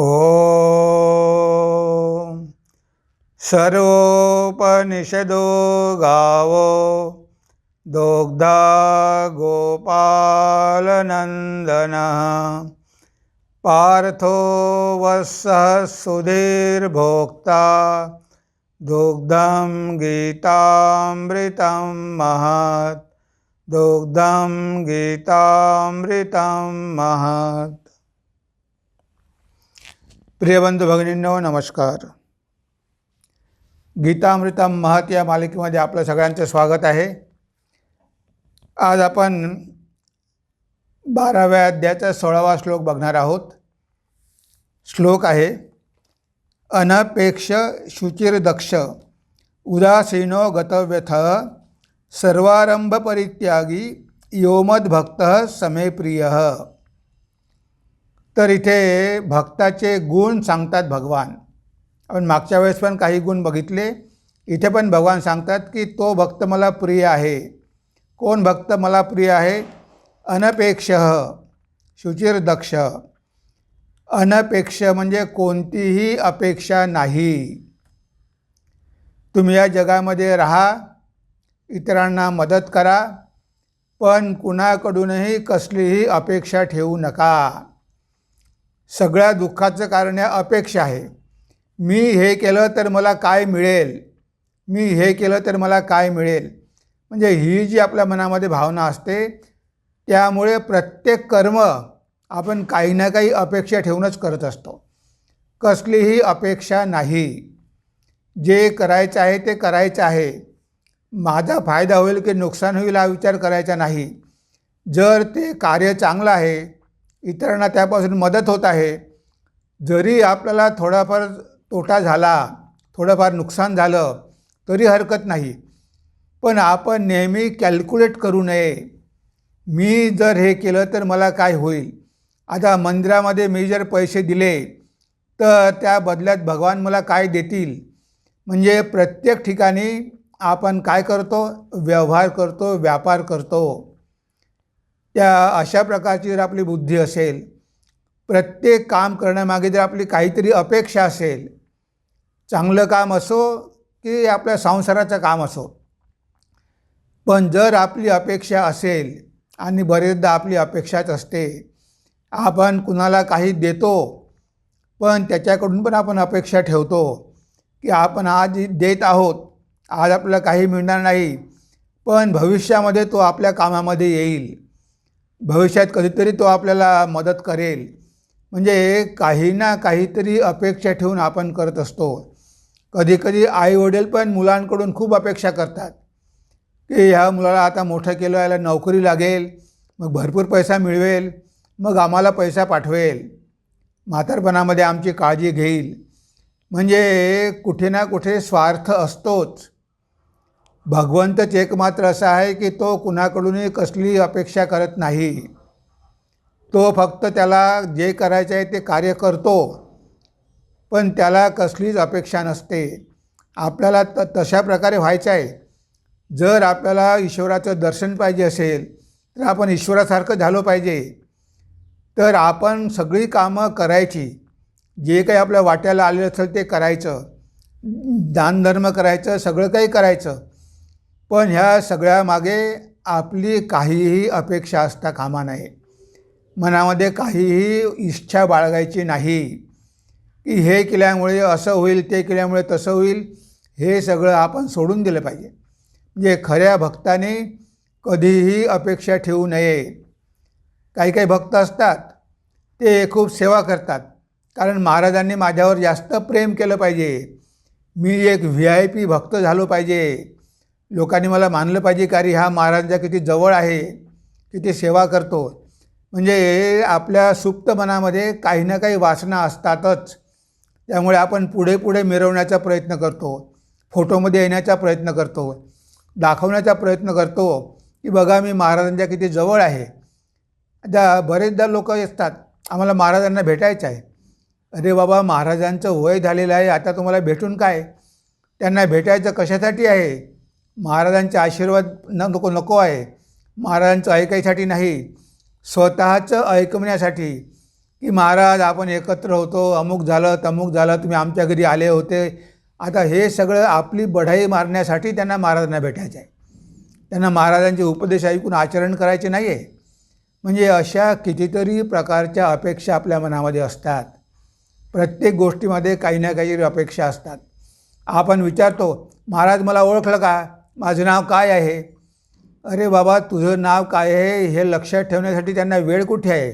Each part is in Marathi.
ओ सर्वोपनिषदो गावो दोग्धा गोपालनन्दनः पार्थो वत्सः सुधीर्भोक्ता दुग्धं गीतामृतं महत् दुग्धं गीतामृतं महत्। प्रियबंधू भगिनींनो नमस्कार. गीतामृतम महत या मालिकेमध्ये आपलं सगळ्यांचं स्वागत आहे. आज आपण बाराव्या अध्यायाचा सोळावा श्लोक बघणार आहोत. श्लोक आहे अनपेक्ष शुचिर्दक्ष उदासीनो गतव्यथ सर्वारंभ परित्यागी योमद्भक्त समे प्रिय। तर इथे भक्ताचे गुण सांगतात भगवान. आपण मागच्या वेळेस पण काही गुण बघितले. इथे पण भगवान सांगतात की तो भक्त मला प्रिय आहे. कोण भक्त मला प्रिय आहे? अनपेक्ष शुचिर्दक्ष. अनपेक्ष म्हणजे कोणतीही अपेक्षा नाही. तुम्ही या जगामध्ये राहा इतरांना मदत करा पण कुणाकडूनही कसलीही अपेक्षा ठेवू नका. सगळ्या दुःखाचं कारण आहे अपेक्षा आहे. मी हे केलं तर मला काय मिळेल? मी हे केलं तर मला काय मिळेल? म्हणजे ही जी आपल्या मनामध्ये भावना असते त्यामुळे प्रत्येक कर्म आपण काही ना काही अपेक्षा ठेवूनच करत असतो. कसलीही अपेक्षा नाही. जे करायचं आहे ते करायचं आहे. माझा फायदा होईल की नुकसान होईल हा विचार करायचा नाही. जर ते कार्य चांगलं आहे इतरांना त्यापासून मदत होत आहे. जरी आपल्याला थोडाफार तोटा झाला थोडंफार नुकसान झालं तरी हरकत नाही. पण आपण नेहमी कॅल्क्युलेट करू नये. मी जर हे केलं तर मला काय होईल? आता मंदिरामध्ये मी जर पैसे दिले तर त्या बदल्यात भगवान मला काय देतील? म्हणजे प्रत्येक ठिकाणी आपण काय करतो? व्यवहार करतो व्यापार करतो. त्या अशा प्रकारची जर आपली बुद्धी असेल प्रत्येक काम करण्यामागे जर आपली काहीतरी अपेक्षा असेल चांगलं काम असो की आपल्या संसाराचं काम असो पण जर आपली अपेक्षा असेल आणि बरेचदा आपली अपेक्षाच असते आपण कुणाला काही देतो पण त्याच्याकडून पण आपण अपेक्षा ठेवतो की आपण आज देत आहोत आज आपल्याला काही मिळणार नाही पण भविष्यामध्ये तो आपल्या कामामध्ये येईल. भविष्यात कधीतरी तो आपल्याला मदत करेल. म्हणजे काही ना काहीतरी अपेक्षा ठेवून आपण करत असतो. कधीकधी आईवडील पण मुलांकडून खूप अपेक्षा करतात. की ह्या मुलाला आता मोठं केलं याला नोकरी लागेल मग भरपूर पैसा मिळवेल मग आम्हाला पैसा पाठवेल. म्हातारपणामध्ये आमची काळजी घेईल. म्हणजे कुठे ना कुठे स्वार्थ असतोच. भगवंतच एकमात्र असा आहे की तो कुणाकडूनही कसली अपेक्षा करत नाही. तो फक्त त्याला जे करायचं आहे ते कार्य करतो पण त्याला कसलीच अपेक्षा नसते. आपल्याला त तशा प्रकारे व्हायचं आहे. जर आपल्याला ईश्वराचं दर्शन पाहिजे असेल तर आपण ईश्वरासारखं झालो पाहिजे. तर आपण सगळी कामं करायची. जे काही आपल्या वाट्याला आलेलं असेल ते करायचं. दानधर्म करायचं सगळं काही करायचं. पण ह्या सगळ्यामागे आपली काहीही अपेक्षा असता कामा नये. मनामध्ये काहीही इच्छा बाळगायची नाही. की हे केल्यामुळे असं होईल ते केल्यामुळे तसं होईल हे सगळं आपण सोडून दिलं पाहिजे. म्हणजे खऱ्या भक्ताने कधीही अपेक्षा ठेवू नये. काही काही भक्त असतात ते खूप सेवा करतात. कारण महाराजांनी माझ्यावर जास्त प्रेम केलं पाहिजे. मी एक व्ही आय पी भक्त झालो पाहिजे. लोकांनी मला मानलं पाहिजे का अरे हा महाराजांच्या किती जवळ आहे किती सेवा करतो. म्हणजे आपल्या सुप्त मनामध्ये काही ना काही वासना असतातच. त्यामुळे आपण पुढे पुढे मिरवण्याचा प्रयत्न करतो फोटोमध्ये येण्याचा प्रयत्न करतो दाखवण्याचा प्रयत्न करतो की बघा मी महाराजांच्या किती जवळ आहे. आता बरेचदा लोक असतात आम्हाला महाराजांना भेटायचं आहे. अरे बाबा महाराजांचं वय झालेलं आहे आता तुम्हाला भेटून काय? त्यांना भेटायचं कशासाठी आहे? महाराजांचे आशीर्वाद न नको नको आहे. महाराजांचं ऐकायसाठी नाही स्वतःचं ऐकण्यासाठी की महाराज आपण एकत्र होतो अमुक झालं तमुक झालं तुम्ही आमच्या घरी आले होते. आता हे सगळं आपली बढाई मारण्यासाठी त्यांना महाराजांना भेटायचं आहे त्यांना महाराजांचे उपदेश ऐकून आचरण करायचे नाही आहे म्हणजे अशा कितीतरी प्रकारच्या अपेक्षा आपल्या मनामध्ये असतात. प्रत्येक गोष्टीमध्ये काही ना काही अपेक्षा असतात. आपण विचारतो महाराज मला ओळखलं का? माझं नाव काय आहे? अरे बाबा तुझं नाव काय आहे हे लक्षात ठेवण्यासाठी त्यांना वेळ कुठे आहे?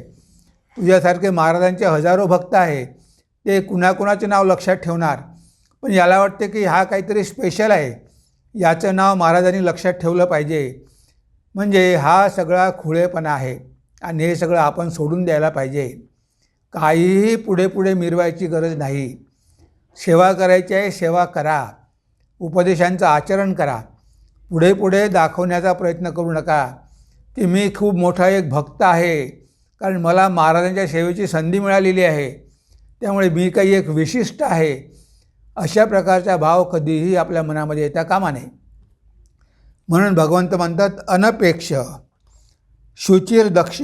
तुझ्यासारखे महाराजांचे हजारो भक्त आहे ते कुणाकुणाचे नाव लक्षात ठेवणार? पण याला वाटते की हा काहीतरी स्पेशल आहे. याचं नाव महाराजांनी लक्षात ठेवलं पाहिजे. म्हणजे हा सगळा खुळेपणा आहे आणि हे सगळं आपण सोडून द्यायला पाहिजे. काहीही पुढे पुढे मिरवायची गरज नाही. सेवा करायची आहे सेवा करा. उपदेशांचं आचरण करा. पुढे पुढे दाखवण्याचा प्रयत्न करू नका. की मी खूप मोठा एक भक्त आहे. कारण मला महाराजांच्या सेवेची संधी मिळालेली आहे. त्यामुळे मी काही एक विशिष्ट आहे. अशा प्रकारचा भाव कधीही आपल्या मनामध्ये येता कामा नये. म्हणून भगवंत म्हणतात अनपेक्ष शुचिर दक्ष.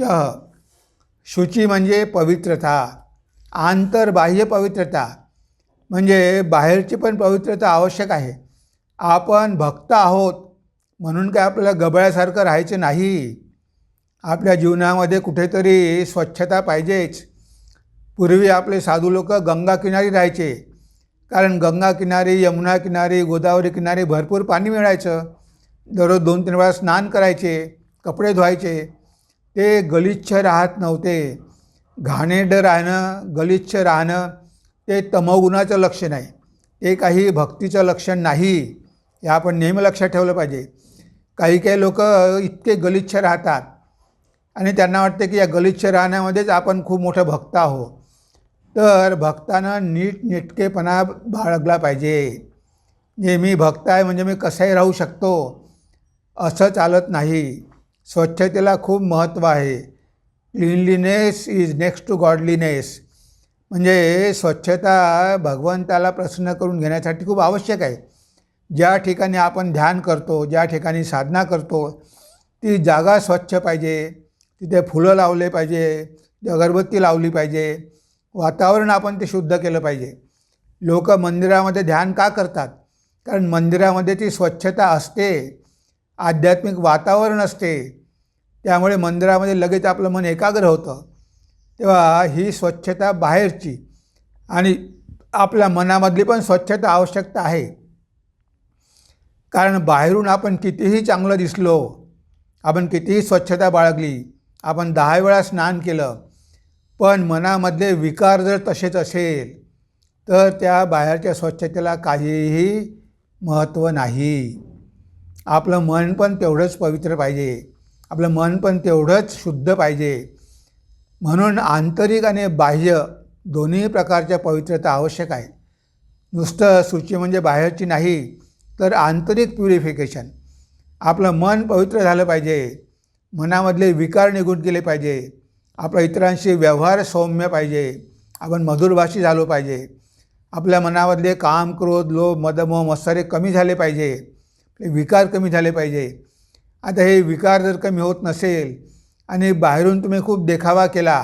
शुची म्हणजे पवित्रता. आंतरबाह्य पवित्रता. म्हणजे बाहेरची पण पवित्रता आवश्यक आहे. आपण भक्त आहोत म्हणून काय आपल्याला गबळ्यासारखं राहायचं नाही. आपल्या जीवनामध्ये कुठेतरी स्वच्छता पाहिजेच. पूर्वी आपले साधू लोक गंगा किनारी राहायचे. कारण गंगा किनारी यमुना किनारी गोदावरी किनारी भरपूर पाणी मिळायचं. दररोज दोन तीन वेळा स्नान करायचे कपडे धुवायचे. ते गलिच्छ राहत नव्हते. घाणेड राहणं गलिच्छ राहणं ते तमगुणाचं लक्षण आहे. ते काही भक्तीचं लक्षण नाही. हे आपण नेहमी लक्षात ठेवलं पाहिजे. काही काही लोक इतके गलिच्छ राहतात. आणि त्यांना वाटते की या गलिच्छ राहण्यामध्येच आपण खूप मोठं भक्त आहोत. तर भक्तानं नीट नेटकेपणा बाळगला पाहिजे. जे मी भक्त आहे म्हणजे मी कसंही राहू शकतो. असं चालत नाही. स्वच्छतेला खूप महत्त्व आहे. Cleanliness is next to godliness म्हणजे स्वच्छता भगवंताला प्रसन्न करून घेण्यासाठी खूप आवश्यक आहे. ज्या ठिकाणी आपण ध्यान करतो ज्या ठिकाणी साधना करतो ती जागा स्वच्छ पाहिजे तिथे फुलं लावले पाहिजे अगरबत्ती लावली पाहिजे वातावरण आपण ते शुद्ध केलं पाहिजे. लोक मंदिरामध्ये ध्यान का करतात? कारण मंदिरामध्ये ती स्वच्छता असते आध्यात्मिक वातावरण असते. त्यामुळे मंदिरामध्ये लगेच आपलं मन एकाग्र होतं. तेव्हा ही स्वच्छता बाहेरची आणि आपल्या मनामधली पण स्वच्छता आवश्यकता आहे. कारण बाहेरून आपण कितीही चांगलं दिसलो आपण कितीही स्वच्छता बाळगली आपण दहा वेळा स्नान केलं पण मनामधले विकार जर तसेच असेल तर त्या बाहेरच्या स्वच्छतेला काहीही महत्त्व नाही. आपलं मन पण तेवढंच पवित्र पाहिजे. आपलं मन पण तेवढंच शुद्ध पाहिजे. म्हणून आंतरिक आणि बाह्य दोन्ही प्रकारच्या पवित्रता आवश्यक आहे. नुसतं सूची म्हणजे बाहेरची नाही तर आंतरिक प्युरिफिकेशन आपलं मन पवित्र झालं पाहिजे. मनामधले विकार निघून गेले पाहिजे. आपला इतरांशी व्यवहार सौम्य पाहिजे. आपण मधुरभाषी झालो पाहिजे. आपल्या मनामधले काम क्रोध लोभ मदमोह मत्सरे कमी झाले पाहिजे. विकार कमी झाले पाहिजे. आता हे विकार जर कमी होत नसेल आणि बाहेरून तुम्ही खूप देखावा केला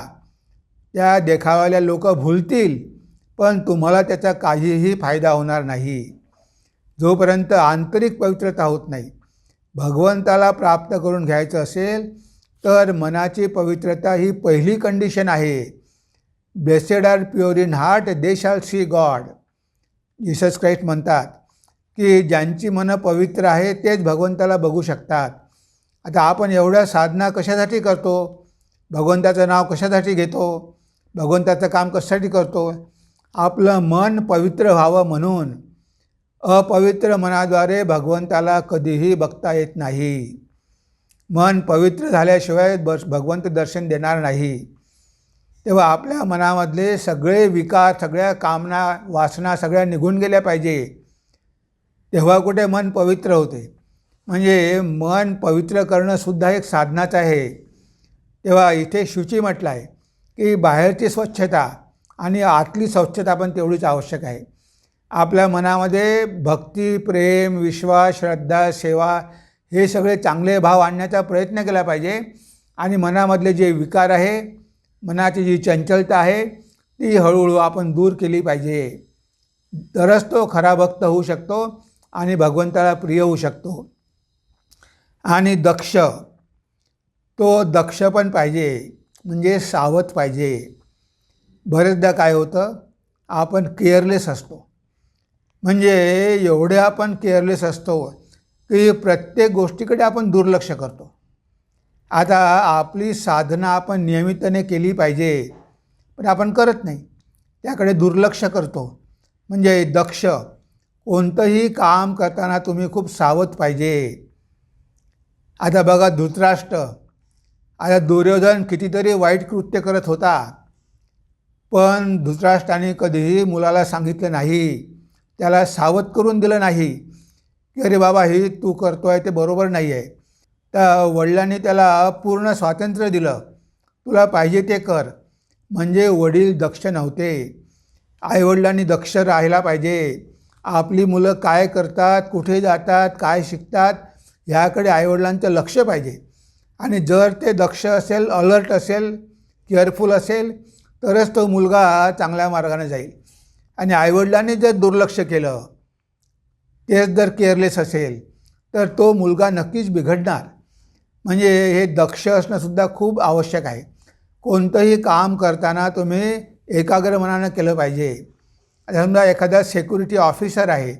त्या देखावाल्या लोक भुलतील पण तुम्हाला त्याचा काहीही फायदा होणार नाही. जोपर्यंत आंतरिक पवित्रता होत नाही भगवंताला प्राप्त करून घ्यायचं असेल तर मनाची पवित्रता ही पहिली कंडिशन आहे. Blessed are pure in heart they shall see God Jesus Christ म्हणतात की ज्यांची मनं पवित्र आहे तेच भगवंताला बघू शकतात. आता आपण एवढ्या साधना कशासाठी करतो? भगवंताचं नाव कशासाठी घेतो? भगवंताचं काम कशासाठी करतो? आपलं मन पवित्र व्हावं म्हणून. अपवित्र मनाद्वारे भगवंताला कधीही बघता येत नाही. मन पवित्र झाल्याशिवाय बस भगवंत दर्शन देणार नाही. तेव्हा आपल्या मनामधले सगळे विकार सगळ्या कामना वासना सगळ्या निघून गेल्या पाहिजे. तेव्हा कुठे मन पवित्र होते. म्हणजे मन पवित्र करणंसुद्धा एक साधनाच आहे. तेव्हा इथे शुची म्हटलं आहे की बाहेरची स्वच्छता आणि आतली स्वच्छता पण तेवढीच आवश्यक आहे. आपल्या मनामध्ये भक्ती प्रेम विश्वास श्रद्धा सेवा हे सगळे चांगले भाव आणण्याचा प्रयत्न केला पाहिजे. आणि मनामधले जे विकार आहे मनाची जी चंचलता आहे ती हळूहळू आपण दूर केली पाहिजे. तरच तो खरा भक्त होऊ शकतो आणि भगवंताला प्रिय होऊ शकतो. आणि दक्ष तो दक्ष पण पाहिजे म्हणजे सावध पाहिजे. बरेचदा काय होतं आपण केअरलेस असतो. म्हणजे एवढे आपण केअरलेस असतो की प्रत्येक गोष्टीकडे आपण दुर्लक्ष करतो. आता आपली साधना आपण नियमितपणे केली पाहिजे पण आपण करत नाही. त्याकडे दुर्लक्ष करतो. म्हणजे दक्ष कोणतंही काम करताना तुम्ही खूप सावध पाहिजे. आता बघा धृतराष्ट्र. आता दुर्योधन कितीतरी वाईट कृत्य करत होता. पण धृतराष्ट्राने कधीही मुलाला सांगितलं नाही. त्याला सावध करून दिलं नाही. की अरे बाबा हे तू करतो आहे ते बरोबर नाही आहे त्या वडिलांनी त्याला पूर्ण स्वातंत्र्य दिलं. तुला पाहिजे ते कर. म्हणजे वडील दक्ष नव्हते. आईवडिलांनी दक्ष राहायला पाहिजे. आपली मुलं काय करतात कुठे जातात काय शिकतात ह्याकडे आईवडिलांचं लक्ष पाहिजे. आणि जर ते दक्ष असेल अलर्ट असेल केअरफुल असेल तरच तो मुलगा चांगल्या मार्गाने जाईल. आणि आईवडिलांनी जर दुर्लक्ष केलं तेच जर केअरलेस असेल तर तो मुलगा नक्कीच बिघडणार. म्हणजे हे दक्ष असणंसुद्धा खूप आवश्यक आहे. कोणतंही काम करताना तुम्ही एकाग्र मनानं केलं पाहिजे. समजा एखादा सेक्युरिटी ऑफिसर आहे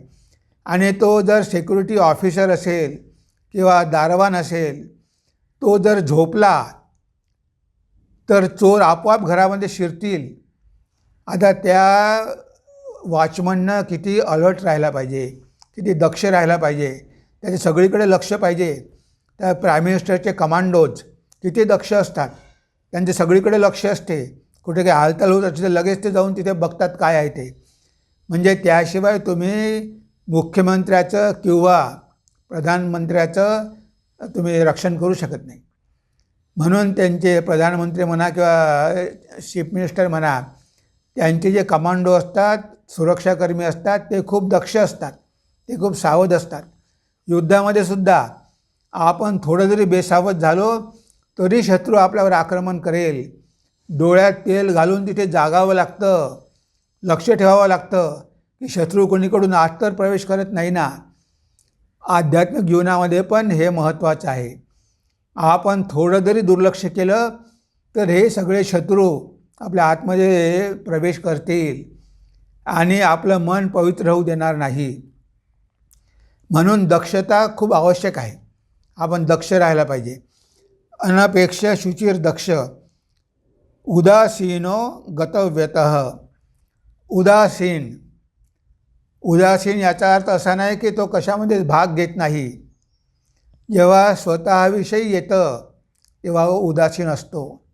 आणि तो जर सेक्युरिटी ऑफिसर असेल किंवा दारवान असेल तो जर झोपला तर चोर आपोआप घरामध्ये शिरतील. आता त्या वॉचमननं किती अलर्ट राहायला पाहिजे किती दक्ष राहायला पाहिजे त्याचे सगळीकडे लक्ष पाहिजे. त्या प्राईम मिनिस्टरचे कमांडोज किती दक्ष असतात त्यांचे सगळीकडे लक्ष असते. कुठे काही हालचाल होत असते लगेच ते जाऊन तिथे बघतात काय आहे ते. म्हणजे त्याशिवाय तुम्ही मुख्यमंत्र्याचं किंवा प्रधानमंत्र्याचं तुम्ही रक्षण करू शकत नाही. म्हणून त्यांचे प्रधानमंत्री म्हणा किंवा चीफ मिनिस्टर म्हणा त्यांचे जे कमांडो असतात सुरक्षाकर्मी असतात ते खूप दक्ष असतात. ते खूप सावध असतात. युद्धामध्ये सुद्धा आपण थोडं जरी बेसावध झालो तरी शत्रू आपल्यावर आक्रमण करेल. डोळ्यात तेल घालून तिथे जागावं लागतं. लक्ष ठेवावं लागतं की शत्रू कोणीकडून आज तर प्रवेश करत नाही ना. आध्यात्मिक जीवनामध्ये पण हे महत्त्वाचं आहे. आपण थोडं जरी दुर्लक्ष केलं तर हे सगळे शत्रू आपल्या आतमध्ये प्रवेश करतील आणि आपलं मन पवित्र होऊ देणार नाही. म्हणून दक्षता खूप आवश्यक आहे. आपण दक्ष राहायला पाहिजे. अनपेक्ष शुचिर दक्ष. उदासीनो गतव्यत. उदासीन. उदासीन याचा अर्थ असा नाही की तो कशामध्ये भाग घेत नाही. जेव्हा स्वतःविषयी येतं तेव्हा उदासीन असतो.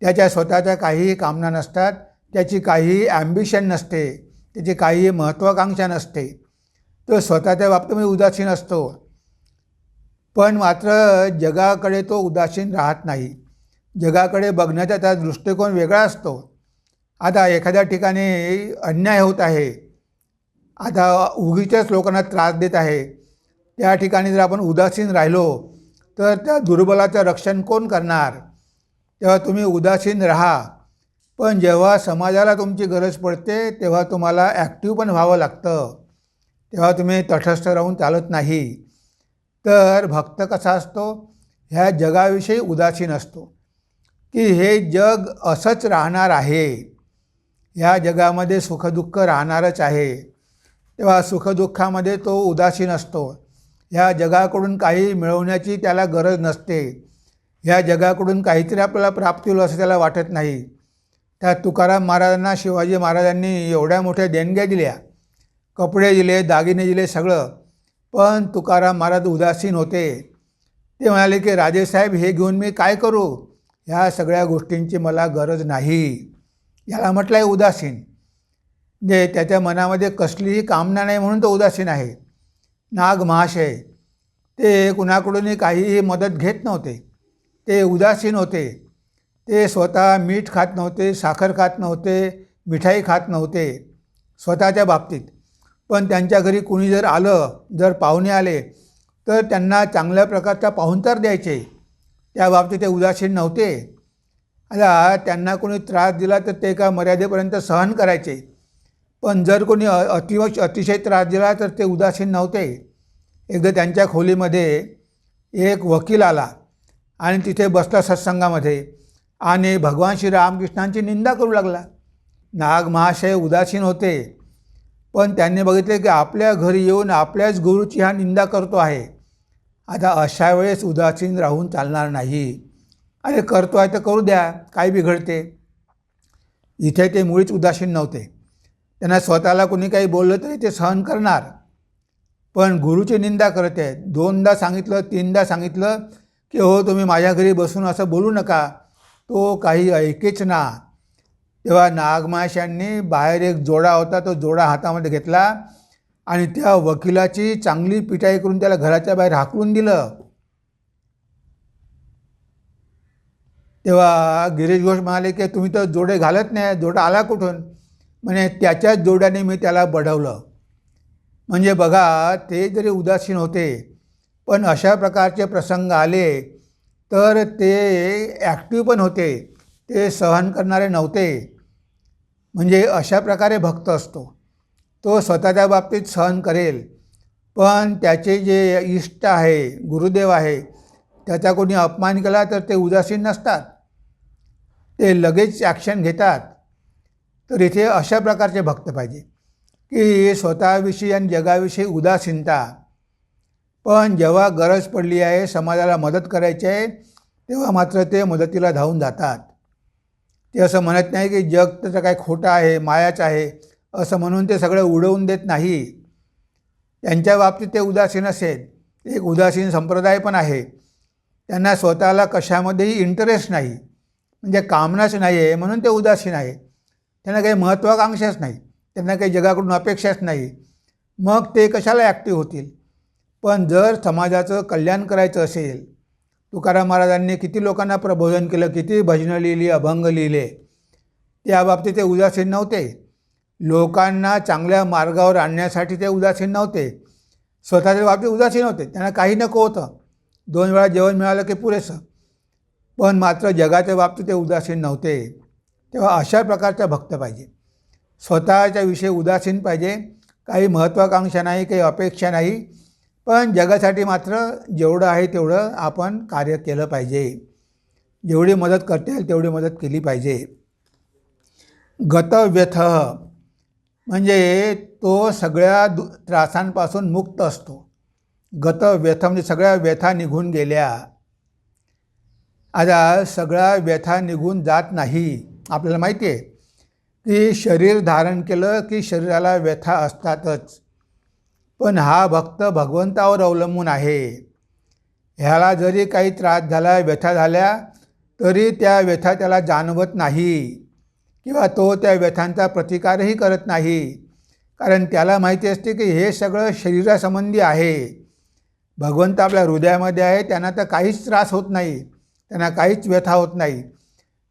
त्याच्या स्वतःच्या काहीही कामना नसतात त्याची काहीही ॲम्बिशन नसते त्याची काहीही महत्त्वाकांक्षा नसते. तो स्वतःच्या बाबतीमध्ये उदासीन असतो. पण मात्र जगाकडे तो उदासीन राहत नाही. जगाकडे बघण्याचा त्याचा दृष्टिकोन वेगळा असतो. आता एखाद्या ठिकाणी अन्याय होत आहे. आता उगीच्याच लोकांना त्रास देत आहे. त्या ठिकाणी जर आपण उदासीन राहिलो तर त्या दुर्बलाचं रक्षण कोण करणार? तेव्हा तुम्ही उदासीन राहा. पण जेव्हा समाजाला तुमची गरज पडते तेव्हा तुम्हाला ॲक्टिव्ह पण व्हावं लागतं. तेव्हा तुम्ही तटस्थ राहून चालत नाही. तर भक्त कसा असतो? ह्या जगाविषयी उदासीन असतो. की हे जग असंच राहणार आहे. ह्या जगामध्ये सुखदुःख राहणारच आहे. तेव्हा सुखदुःखामध्ये तो उदासीन असतो. ह्या जगाकडून काही मिळवण्याची त्याला गरज नसते. ह्या जगाकडून काहीतरी आपल्याला प्राप्ती होईल असं त्याला वाटत नाही. त्या तुकाराम महाराजांना शिवाजी महाराजांनी एवढ्या मोठ्या देणग्या दिल्या. कपडे दिले दागिने दिले सगळं. पण तुकाराम महाराज उदासीन होते. ते म्हणाले की राजेसाहेब हे घेऊन मी काय करू? ह्या सगळ्या गोष्टींची मला गरज नाही. याला म्हटलं आहे उदासीन. जे त्याच्या मनामध्ये कसलीही कामना नाही म्हणून तो उदासीन आहे. नाग महाशय. ते कुणाकडूनही काहीही मदत घेत नव्हते. ते उदासीन होते. ते स्वतः मीठ खात नव्हते साखर खात नव्हते मिठाई खात नव्हते स्वतःच्या बाबतीत. पण त्यांच्या घरी कुणी जर आलं जर पाहुणे आले तर त्यांना चांगल्या प्रकारचा पाहुणचार द्यायचे. त्या बाबतीत ते उदासीन नव्हते. आता त्यांना कोणी त्रास दिला तर ते एका मर्यादेपर्यंत सहन करायचे. पण जर कोणी अ अतिव अतिशय त्रास दिला तर ते उदासीन नव्हते. एकदा त्यांच्या खोलीमध्ये एक वकील आला. आणि तिथे बसला सत्संगामध्ये. आणि भगवान श्री रामकृष्णांची निंदा करू लागला. नाग महाशय उदासीन होते. पण त्यांनी बघितले की आपल्या घरी येऊन आपल्याच गुरुची हा निंदा करतो आहे. आता अशा वेळेस उदासीन राहून चालणार नाही. अरे करतो आहे तर करू द्या काय बिघडते? इथे ते मुळीच उदासीन नव्हते. त्यांना स्वतःला कोणी काही बोललं तरी ते सहन करणार. पण गुरुची निंदा करत. आहेत दोनदा सांगितलं तीनदा सांगितलं की हो तुम्ही माझ्या घरी बसून असं बोलू नका. तो काही ऐकेच ना. तेव्हा नागमाशांनी बाहेर एक जोडा होता तो जोडा हातामध्ये घेतला आणि त्या वकिलाची चांगली पिटाई करून त्याला घराच्या बाहेर हाकलून दिलं. तेव्हा गिरीश घोष म्हणाले की तुम्ही तर जोडे घालत नाही जोडा आला कुठून? म्हणजे त्याच्याच जोड्याने मी त्याला बढवलं. म्हणजे बघा ते जरी उदासीन होते पण अशा प्रकारचे प्रसंग आले तर ते ॲक्टिव्ह पण होते. ते सहन करणारे नव्हते. म्हणजे अशा प्रकारे भक्त असतो. तो स्वतःच्या बाबतीत सहन करेल. पण त्याचे जे इष्ट आहे गुरुदेव आहे त्याचा कोणी अपमान केला तर ते उदासीन नसतात. ते लगेच ॲक्शन घेतात. तर इथे अशा प्रकारचे भक्त पाहिजे. की स्वतःविषयी आणि जगाविषयी उदासीनता पण जेव्हा गरज पडली आहे समाजाला मदत करायची आहे तेव्हा मात्र ते मदतीला धावून जातात. ते असं म्हणत नाही की जग त्याचं काय खोटं आहे मायाच आहे असं म्हणून ते सगळं उडवून देत नाही. त्यांच्या बाबतीत ते उदासीन असेल. एक उदासीन संप्रदाय पण आहे. त्यांना स्वतःला कशामध्येही इंटरेस्ट नाही. म्हणजे कामनाच नाही आहे म्हणून ते उदासीन आहे. त्यांना काही महत्त्वाकांक्षाच नाही. त्यांना काही जगाकडून अपेक्षाच नाही. मग ते कशाला ॲक्टिव्ह होतील? पण जर समाजाचं कल्याण करायचं असेल तुकाराम महाराजांनी किती लोकांना प्रबोधन केलं किती भजनं लिहिली अभंग लिहिले त्या बाबतीत ते उदासीन नव्हते. लोकांना चांगल्या मार्गावर आणण्यासाठी ते उदासीन नव्हते. स्वतःच्या बाबतीत उदासीन होते. त्यांना काही नको होतं. दोन वेळा जेवण मिळालं की पुरेसं. पण मात्र जगाच्या बाबतीत ते उदासीन नव्हते. तेव्हा अशा प्रकारचा भक्त पाहिजे. स्वतःच्या विषयी उदासीन पाहिजे. काही महत्त्वाकांक्षा नाही काही अपेक्षा नाही. पण जगासाठी मात्र जेवढं आहे तेवढं आपण कार्य केलं पाहिजे. जेवढी मदत करता येईल तेवढी मदत केली पाहिजे. गतव्यथ म्हणजे तो सगळ्या दु त्रासांपासून मुक्त असतो. गतव्यथ म्हणजे सगळ्या व्यथा निघून गेल्या. आता सगळ्या व्यथा निघून जात नाही. आपल्याला माहिती आहे की शरीर धारण केलं की शरीराला व्यथा असतातच. पण हा भक्त भगवंतावर अवलंबून आहे. ह्याला जरी काही त्रास झाला व्यथा झाल्या तरी त्या व्यथा त्याला जाणवत नाही किंवा तो त्या व्यथांचा प्रतिकारही करत नाही. कारण त्याला माहिती असते की हे सगळं शरीरासंबंधी आहे. भगवंत आपल्या हृदयामध्ये आहे त्यांना तर काहीच त्रास होत नाही त्यांना काहीच व्यथा होत नाही.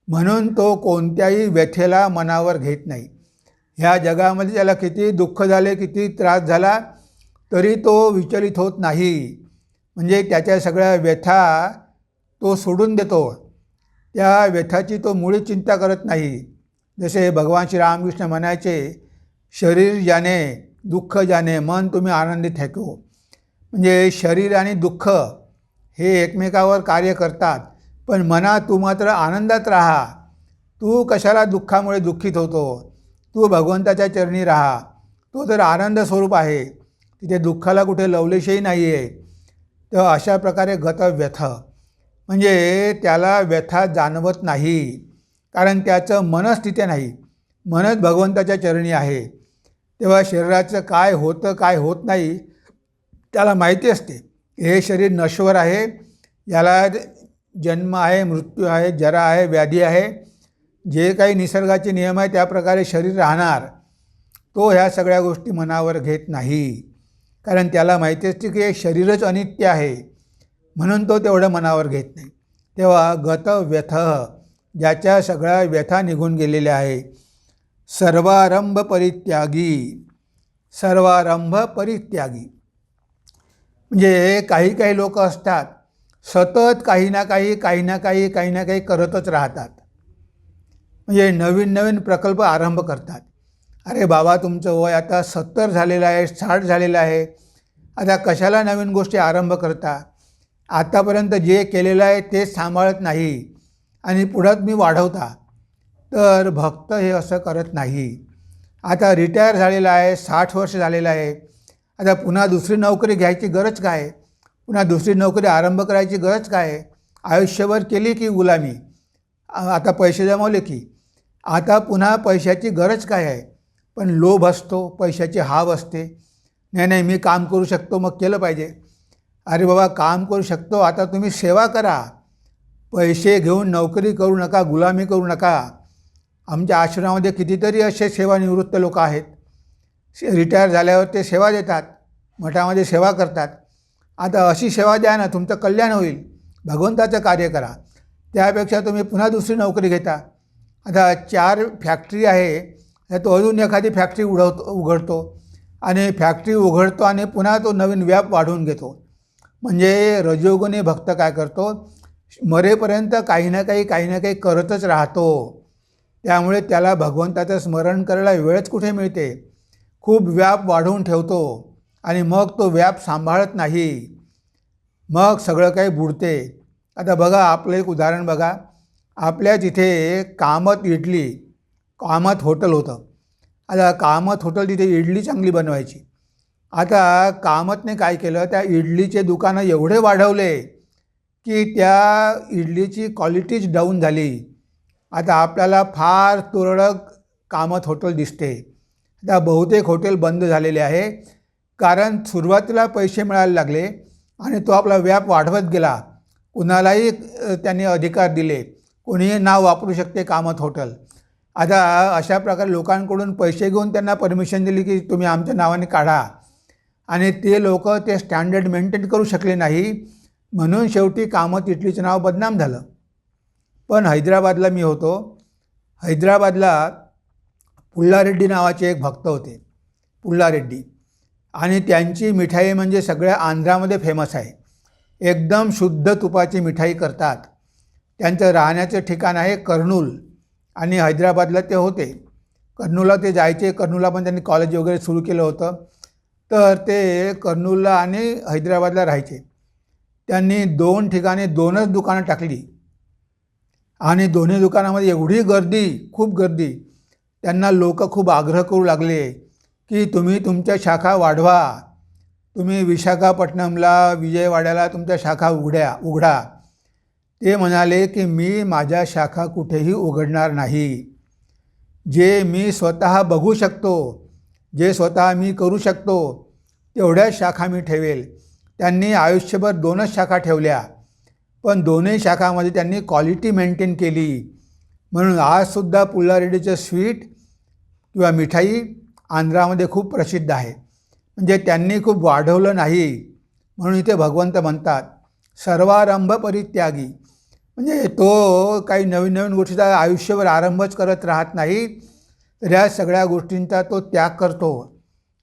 म्हणून तो कोणत्याही व्यथेला मनावर घेत नाही. ह्या जगामध्ये त्याला किती दुःख झाले किती त्रास झाला तरी तो विचलित होत नाही. म्हणजे त्याच्या सगळ्या व्यथा तो सोडून देतो. त्या व्यथाची तो मुळी चिंता करत नाही. जसे भगवान श्री रामकृष्ण म्हणायचे शरीर जाणे दुःख जाणे मन तुम्ही आनंदी ठेको. म्हणजे शरीर आणि दुःख हे एकमेकावर कार्य करतात. पण मनात तू मात्र आनंदात राहा. तू कशाला दुःखामुळे दुःखित होतो? तू भगवंताच्या चरणी राहा. तो तर आनंद स्वरूप आहे. तिथे दुःखाला कुठे लवलेशही नाही आहे तर अशा प्रकारे गत व्यथ. म्हणजे त्याला व्यथा जाणवत नाही. कारण त्याचं मनच तिथे नाही. मनच भगवंताच्या चरणी आहे. तेव्हा शरीराचं काय होतं काय होत नाही त्याला माहिती असते. हे शरीर नश्वर आहे. याला जन्म आहे मृत्यू आहे जरा आहे व्याधी आहे. जे काही निसर्गाचे नियम आहे त्याप्रकारे शरीर राहणार. तो ह्या सगळ्या गोष्टी मनावर घेत नाही. कारण त्याला माहिती असते की हे शरीरच अनित्य आहे. म्हणून तो तेवढं मनावर घेत नाही. तेव्हा गत व्यथ ज्याच्या सगळ्या व्यथा निघून गेलेल्या आहे सर्वारंभ परित्यागी. सर्वारंभ परित्यागी. म्हणजे काही काही लोक असतात सतत काही ना काही काही ना काही काही ना काही करतच राहतात. म्हणजे नवीन नवीन प्रकल्प आरंभ करतात. अरे बाबा तुमचं वय आता सत्तर झालेलं आहे साठ झालेलं आहे. आता कशाला नवीन गोष्टी आरंभ करता? आतापर्यंत जे केलेलं आहे ते सांभाळत नाही आणि पुढं तुम्ही वाढवता. तर भक्त हे असं करत नाही. आता रिटायर झालेला आहे साठ वर्ष झालेलं आहे. आता पुन्हा दुसरी नोकरी घ्यायची गरज काय? पुन्हा दुसरी नोकरी आरंभ करायची गरज काय? आयुष्यभर केली की गुलामी? आता पैसे जमवले की? आता पुन्हा पैशाची गरज काय आहे? पण लोभ असतो पैशाची हाव असते. नाही नाही मी काम करू शकतो मग केलं पाहिजे. अरे बाबा काम करू शकतो आता तुम्ही सेवा करा. पैसे घेऊन नोकरी करू नका गुलामी करू नका. आमच्या आश्रमामध्ये कितीतरी असे सेवानिवृत्त लोक आहेत. से- रिटायर झाल्यावर ते सेवा देतात मठामध्ये सेवा करतात. आता अशी सेवा द्या ना तुमचं कल्याण होईल. भगवंताचं कार्य करा. त्यापेक्षा तुम्ही पुन्हा दुसरी नोकरी घेता. आता चार फॅक्टरी आहे. तो अजून एखादी फॅक्टरी उडवतो उघडतो. आणि फॅक्टरी उघडतो आणि पुन्हा तो नवीन व्याप वाढवून घेतो. म्हणजे रजोगुणी भक्त काय करतो? मरेपर्यंत काही ना काही काही ना काही करतच राहतो. त्यामुळे त्याला भगवंताचं स्मरण करायला वेळच कुठे मिळते? खूप व्याप वाढवून ठेवतो आणि मग तो व्याप सांभाळत नाही. मग सगळं काही बुडते. आता बघा आपलं एक उदाहरण बघा. आपल्या जिथे कामत इडली कामत हॉटेल होतं. आता कामत हॉटेल तिथे इडली चांगली बनवायची. आता कामतने काय केलं त्या इडलीचे दुकानं एवढे वाढवले की त्या इडलीची क्वालिटीच डाऊन झाली. आता आपल्याला फार तुरळक कामत हॉटेल दिसते. आता बहुतेक हॉटेल बंद झालेले आहे. कारण सुरुवातीला पैसे मिळायला लागले आणि तो आपला व्याप वाढवत गेला. कुणालाही त्यांनी अधिकार दिले. कोणीही नाव वापरू शकते कामत हॉटेल आता अशा प्रकारे लोकांकडून पैसे घेऊन त्यांना परमिशन दिली की तुम्ही आमच्या नावाने काढा. आणि ते लोक ते स्टँडर्ड मेंटेन करू शकले नाही. म्हणून शेवटी कामत इटलीचं नाव बदनाम झालं. पण हैदराबादला मी होतो. हैदराबादला पुल्लारेड्डी नावाचे एक भक्त होते. पुल्लारेड्डी. आणि त्यांची मिठाई म्हणजे सगळ्या आंध्रामध्ये फेमस आहे. एकदम शुद्ध तुपाची मिठाई करतात. त्यांचं राहण्याचं ठिकाण आहे कर्नूल. आणि हैदराबादला ते होते. कर्नूला ते जायचे. कर्नूलला पण त्यांनी कॉलेज वगैरे सुरू केलं होतं. तर ते कर्नूलला आणि हैदराबादला राहायचे. त्यांनी दोन ठिकाणी दोनच दुकानं टाकली. आणि दोन्ही दुकानामध्ये एवढी गर्दी खूप गर्दी. त्यांना लोक खूप आग्रह करू लागले की तुम्ही तुमच्या शाखा वाढवा. तुम्ही विशाखापट्टणमला विजयवाड्याला तुमच्या शाखा उघड्या उघडा. ते म्हणाले की मी माझ्या शाखा कुठेही उघडणार नाही. जे मी स्वतः बघू शकतो जे स्वतः मी करू शकतो तेवढ्याच शाखा मी ठेवेल. त्यांनी आयुष्यभर दोनच शाखा ठेवल्या. पण दोन्ही शाखामध्ये त्यांनी क्वालिटी मेंटेन केली. म्हणून आजसुद्धा पुल्लारेड्डीचं स्वीट किंवा मिठाई आंध्रामध्ये खूप प्रसिद्ध आहे. म्हणजे त्यांनी खूप वाढवलं नाही. म्हणून इथे भगवंत म्हणतात सर्वारंभ परित्यागी. म्हणजे तो काही नवीन नवीन गोष्टीचा आयुष्यभर आरंभच करत राहत नाही. तर ह्या सगळ्या गोष्टींचा तो त्याग करतो.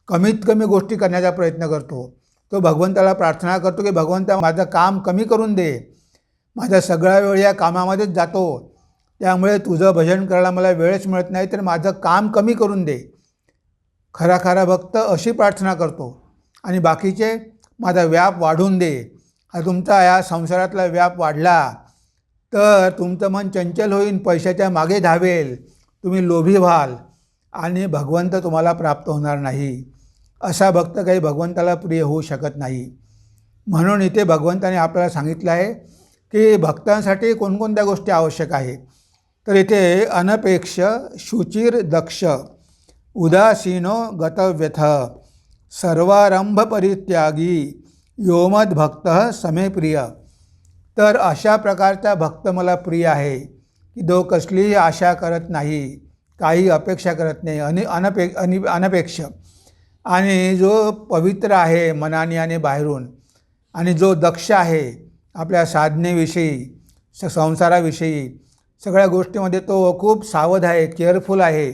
कमीत कमी गोष्टी करण्याचा प्रयत्न करतो. तो भगवंताला प्रार्थना करतो की भगवंता माझं काम कमी करून दे. माझा सगळा वेळ या कामामध्येच जातो. त्यामुळे तुझं भजन करायला मला वेळच मिळत नाही तर माझं काम कमी करून दे. खरा खरा भक्त अशी प्रार्थना करतो. आणि बाकीचे माझा व्याप वाढून दे. हा तुमचा या संसारातला व्याप वाढला. तर तुमचं मन चंचल होईल पैशाच्या मागे धावेल. तुम्ही लोभी व्हाल आणि भगवंत तुम्हाला प्राप्त होणार नाही. असा भक्त काही भगवंताला प्रिय होऊ शकत नाही. म्हणून इथे भगवंताने आपल्याला सांगितलं आहे की भक्तांसाठी कोणकोणत्या गोष्टी आवश्यक आहे तर इथे अनपेक्ष शुचिर दक्ष उदासीनो गतव्यथ सर्वारंभ परित्यागी योमद भक्त समे प्रिय. तर अशा प्रकारचा भक्त मला प्रिय आहे की जो कसलीही आशा करत नाही काही अपेक्षा करत नाही अनि अनपे अनि अनपेक्ष. आणि जो पवित्र आहे मनाने आणि बाहेरून आणि जो दक्ष आहे आपल्या साधनेविषयी स संसाराविषयी सगळ्या गोष्टीमध्ये तो खूप सावध आहे केअरफुल आहे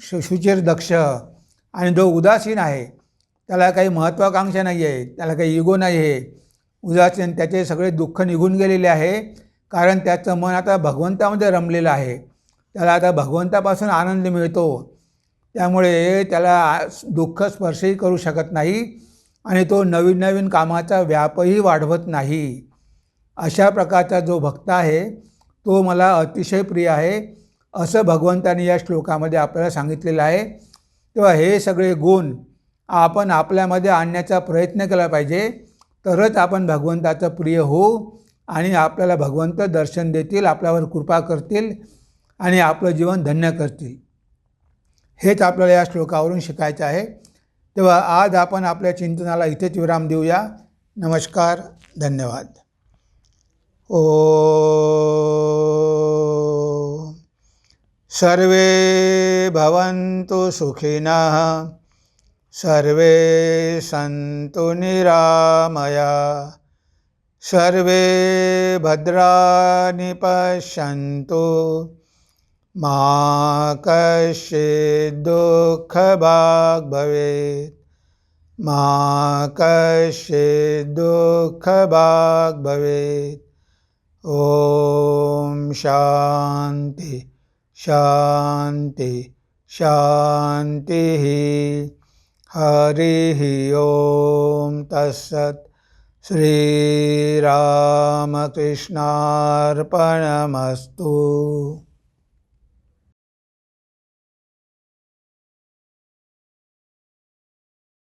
शु शुचिर दक्ष आणि जो उदासीन आहे त्याला काही महत्त्वाकांक्षा नाही आहे त्याला काही इगो नाही आहे उदासीन त्याचे सगळे दुःख निघून गेलेले आहे. कारण त्याचं मन आता भगवंतामध्ये रमलेलं आहे. त्याला आता भगवंतापासून आनंद मिळतो. त्यामुळे त्याला दुःख स्पर्शही करू शकत नाही आणि तो नवीन नवीन कामाचा व्यापही वाढवत नाही. अशा प्रकारचा जो भक्त आहे तो मला अतिशय प्रिय आहे असं भगवंताने या श्लोकामध्ये आपल्याला सांगितलेलं आहे. तेव्हा हे सगळे गुण आपण आपल्यामध्ये आणण्याचा प्रयत्न केला पाहिजे. तरच आपण भगवंताचं प्रिय होऊ आणि आपल्याला भगवंत दर्शन देतील आपल्यावर कृपा करतील आणि आपलं जीवन धन्य करतील. हेच आपल्याला या श्लोकावरून शिकायचं आहे. तेव्हा आज आपण आपल्या चिंतनाला इथेच विराम देऊया. नमस्कार धन्यवाद. ओ सर्वे भवन्तु सुखिनः सर्वे सन्तु निरामया। सर्वे भद्राणि पश्यन्तु। मा कश्चिद्दुःखभाग् भवेत्। मा कश्चिद्दुःखभाग् भवेत्। ॐ शान्ति शान्ति शान्तिः। હરિ ઓમ તત્સત શ્રીરામકૃષ્ણાર્પણમસ્તુ